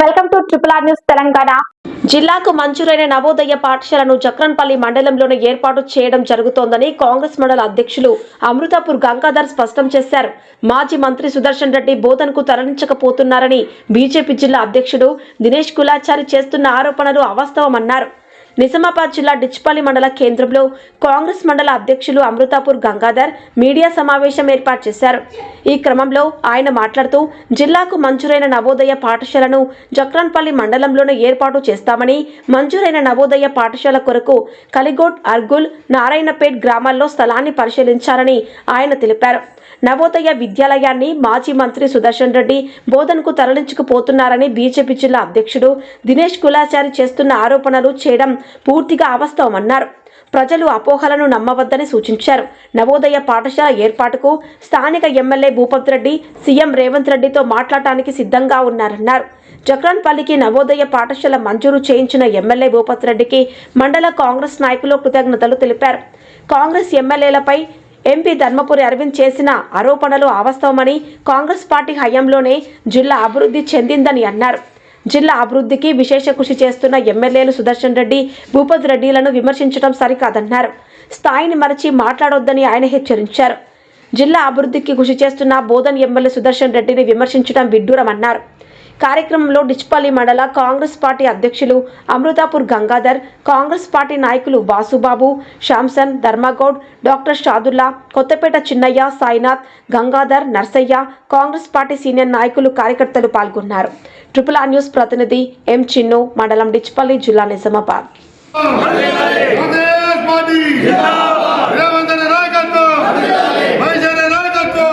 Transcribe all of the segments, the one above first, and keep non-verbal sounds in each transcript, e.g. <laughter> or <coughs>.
Welcome to triple R news Telangana. జిల్లాకు మంజూరైన నవోదయ పాఠశాలను జక్రన్పల్లి మండలంలోనే ఏర్పాటు చేయడం జరుగుతోందని కాంగ్రెస్ మండల అధ్యక్షులు అమృతాపూర్ గంగాధర్ స్పష్టం చేశారు. మాజీ మంత్రి సుదర్శన్ రెడ్డి బోధనకు తరలించకపోతున్నారని బీజేపీ జిల్లా అధ్యక్షుడు దినేష్ కులాచారి చేస్తున్న ఆరోపణలు అవాస్తవమన్నారు. నిజామాబాద్ జిల్లా డిచ్పల్లి మండల కేంద్రంలో కాంగ్రెస్ మండల అధ్యక్షులు అమృతాపూర్ గంగాధర్ మీడియా సమావేశం ఏర్పాటు చేశారు. ఈ క్రమంలో ఆయన మాట్లాడుతూ జిల్లాకు మంజూరైన నవోదయ పాఠశాలను జక్రాన్పల్లి మండలంలోనే ఏర్పాటు చేస్తామని మంజూరైన నవోదయ పాఠశాల కొరకు కలిగోట్ అర్గుల్ నారాయణపేట్ గ్రామాల్లో స్థలాన్ని పరిశీలించారని ఆయన తెలిపారు. నవోదయ విద్యాలయాన్ని మాజీ మంత్రి సుదర్శన్ రెడ్డి బోధనకు తరలించుకుపోతున్నారని బీజేపీ జిల్లా అధ్యక్షుడు దినేష్ కులాచారి చేస్తున్న ఆరోపణలు చేయడం పూర్తిగా అవాస్తవమన్నారు. ప్రజలు అపోహలను నమ్మవద్దని సూచించారు. నవోదయ పాఠశాల ఏర్పాటుకు స్థానిక ఎమ్మెల్యే భూపత్ రెడ్డి సీఎం రేవంత్ రెడ్డితో మాట్లాడటానికి సిద్ధంగా ఉన్నారన్నారు. జక్రాన్పల్లికి నవోదయ పాఠశాల మంజూరు చేయించిన ఎమ్మెల్యే భూపత్ రెడ్డికి మండల కాంగ్రెస్ నాయకులు కృతజ్ఞతలు తెలిపారు. కాంగ్రెస్ ఎమ్మెల్యేలపై ఎంపీ ధర్మపురి అరవింద్ చేసిన ఆరోపణలు అవాస్తవమని కాంగ్రెస్ పార్టీ హయాంలోనే జిల్లా అభివృద్ధి చెందిందని అన్నారు. జిల్లా అభివృద్ధికి విశేష కృషి చేస్తున్న ఎమ్మెల్యేలు సుదర్శన్ రెడ్డి భూపత్ రెడ్డిలను విమర్శించడం సరికాదన్నారు. స్థాయిని మరచి మాట్లాడొద్దని ఆయన హెచ్చరించారు. జిల్లా అభివృద్ధికి కృషి చేస్తున్న బోధన్ ఎమ్మెల్యే సుదర్శన్ రెడ్డిని విమర్శించడం విడ్డూరమన్నారు. కార్యక్రమంలో డిచ్పల్లి మండల కాంగ్రెస్ పార్టీ అధ్యక్షులు అమృతాపూర్ గంగాధర్ కాంగ్రెస్ పార్టీ నాయకులు Basubabu Samson Dharmagoud doctor Shadulla Kothapeta Chinnaiah Sainath Gangadhar Narsaiah Congress party senior నాయకులు కార్యకర్తలు పాల్గొన్నారు. ట్రిపుల్ ఆర్ న్యూస్ ప్రతినిధి ఎం చిన్ను మండలం డిచ్పల్లి జిల్లా నిజామాబాద్ కాంగ్రెస్ పార్టీ రేవంత్ రెడ్డి నాయకత్వం వైఎస్ఆర్ నాయకత్వం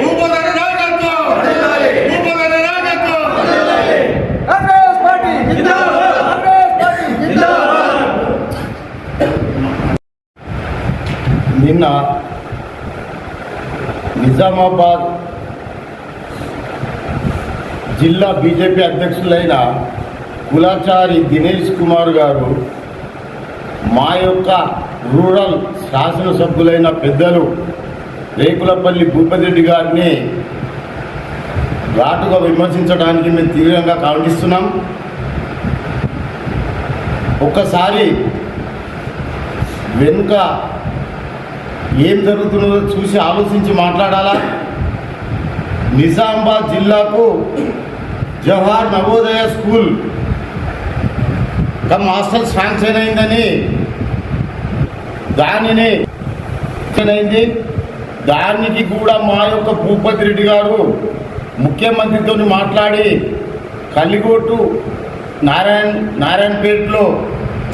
భూపతి రెడ్డి నాయకత్వం భూపతి రెడ్డి నాయకత్వం కాంగ్రెస్ పార్టీ కాంగ్రెస్ పార్టీ నిన్న నిజామాబాద్ జిల్లా బీజేపీ అధ్యక్షులైన కులాచారి దినేష్ కుమార్ గారు మా యొక్క రూరల్ శాసనసభ్యులైన పెద్దలు రేకులపల్లి భూపతిరెడ్డి గారిని ఘాటుగా విమర్శించడానికి మేము తీవ్రంగా ఖండిస్తున్నాం. ఒక్కసారి వెనుక ఏం జరుగుతున్నదో చూసి ఆలోచించి మాట్లాడాలా? నిజామాబాద్ జిల్లాకు Jawahar Navodaya school cum hostel sanction అయిందని దానిని అయింది. దానికి కూడా మా యొక్క భూపతి రెడ్డి గారు ముఖ్యమంత్రితో మాట్లాడి కలిగోటు నారాయణ నారాయణపేటలో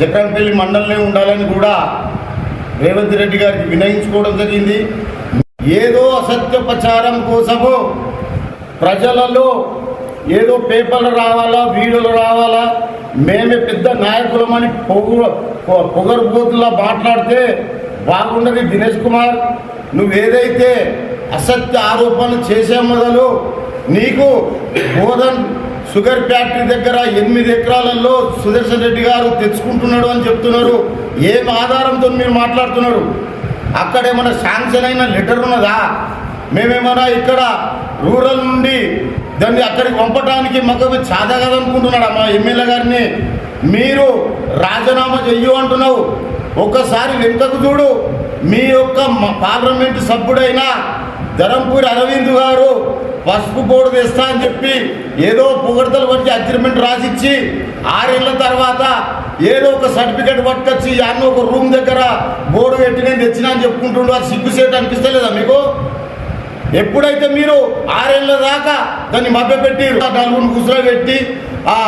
జక్రంపల్లి మండలంలో ఉండాలని కూడా రేవంత్ రెడ్డి గారికి వినయించుకోవడం జరిగింది. ఏదో అసత్య ప్రచారం కోసము ప్రజలలో ఏదో పేపర్లు రావాలా వీడియోలు రావాలా మేమే పెద్ద నాయకులమని పొగు పొగరుబోతులా మాట్లాడితే బాగుండదు దినేష్ కుమార్. నువ్వేదైతే అసత్య ఆరోపణలు చేసే మొదలు నీకు బోధన్ షుగర్ ఫ్యాక్టరీ దగ్గర ఎనిమిది ఎకరాలలో సుదర్శన్ రెడ్డి గారు తెచ్చుకుంటున్నాడు అని చెప్తున్నారు. ఏం ఆధారంతో మీరు మాట్లాడుతున్నారు? అక్కడ ఏమైనా శాంక్షన్ అయిన లెటర్ ఉన్నదా? మేమేమైనా ఇక్కడ రూరల్ నుండి దాన్ని అక్కడికి పంపడానికి మాకు చాదా కదనుకుంటున్నాడు మా ఎమ్మెల్యే గారిని? మీరు రాజీనామా చెయ్యు అంటున్నావు. ఒక్కసారి వెనుకకు చూడు. మీ యొక్క పార్లమెంటు సభ్యుడైన ధరంపూరి అరవింద్ గారు పసుపు బోర్డు తెస్తా అని చెప్పి ఏదో పొగడతలు వచ్చి అగ్రిమెంట్ రాసిచ్చి ఆరేళ్ళ తర్వాత ఏదో ఒక సర్టిఫికేట్ పట్టుకొచ్చి అన్న ఒక రూమ్ దగ్గర బోర్డు పెట్టి నేను తెచ్చినా అని చెప్పుకుంటుండు. అది సిగ్గుసేట్ అనిపిస్తలేదా మీకు? ఎప్పుడైతే మీరు ఆరేళ్ళ దాకా దాన్ని మభ్యపెట్టి నలుగురు కూర్చోబెట్టి ఆ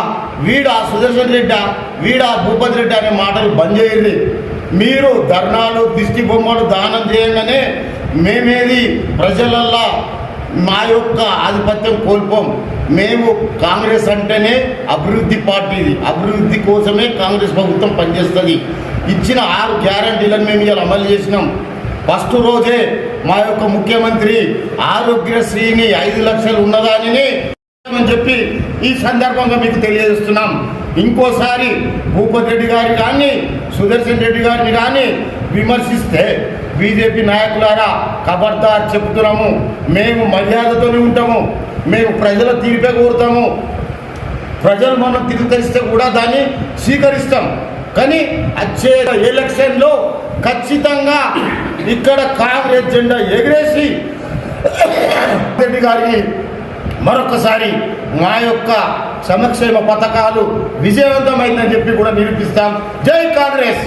వీడ సుదర్శన్ రెడ్డి వీడ భూపతి రెడ్డి అనే మాటలు బంద్ చేయండి. మీరు ధర్నాలు దిష్టి బొమ్మలు దానం చేయగానే మేమేది ప్రజలల్లా మా యొక్క ఆధిపత్యం కోల్పోం. మేము కాంగ్రెస్ అంటేనే అభివృద్ధి పార్టీది అభివృద్ధి కోసమే కాంగ్రెస్ ప్రభుత్వం పనిచేస్తుంది. ఇచ్చిన ఆరు గ్యారంటీలను మేము ఇలా అమలు చేసినాం. ఫస్ట్ రోజే మా యొక్క ముఖ్యమంత్రి ఆరోగ్యశ్రీని ఐదు లక్షలు ఉన్నదానిని అని చెప్పి ఈ సందర్భంగా మీకు తెలియజేస్తున్నాం. ఇంకోసారి భూపతి రెడ్డి గారి కానీ సుదర్శన్ రెడ్డి గారిని కానీ విమర్శిస్తే బీజేపీ నాయకులారా ఖబర్దార్ చెబుతున్నాము మేము మర్యాదతోనే ఉంటాము. మేము ప్రజల తీర్పే కోరుతాము. ప్రజలు మనం తిరస్కరిస్తే కూడా దాన్ని స్వీకరిస్తాం. కానీ వచ్చే ఎలక్షన్లో ఖచ్చితంగా ఇక్కడ కాంగ్రెస్ జెండా ఎగిరేసి <coughs> రెడ్డి గారికి మరొకసారి మా యొక్క సంక్షేమ పథకాలు విజయవంతమైందని చెప్పి కూడా నిరూపిస్తాం. జై కాంగ్రెస్!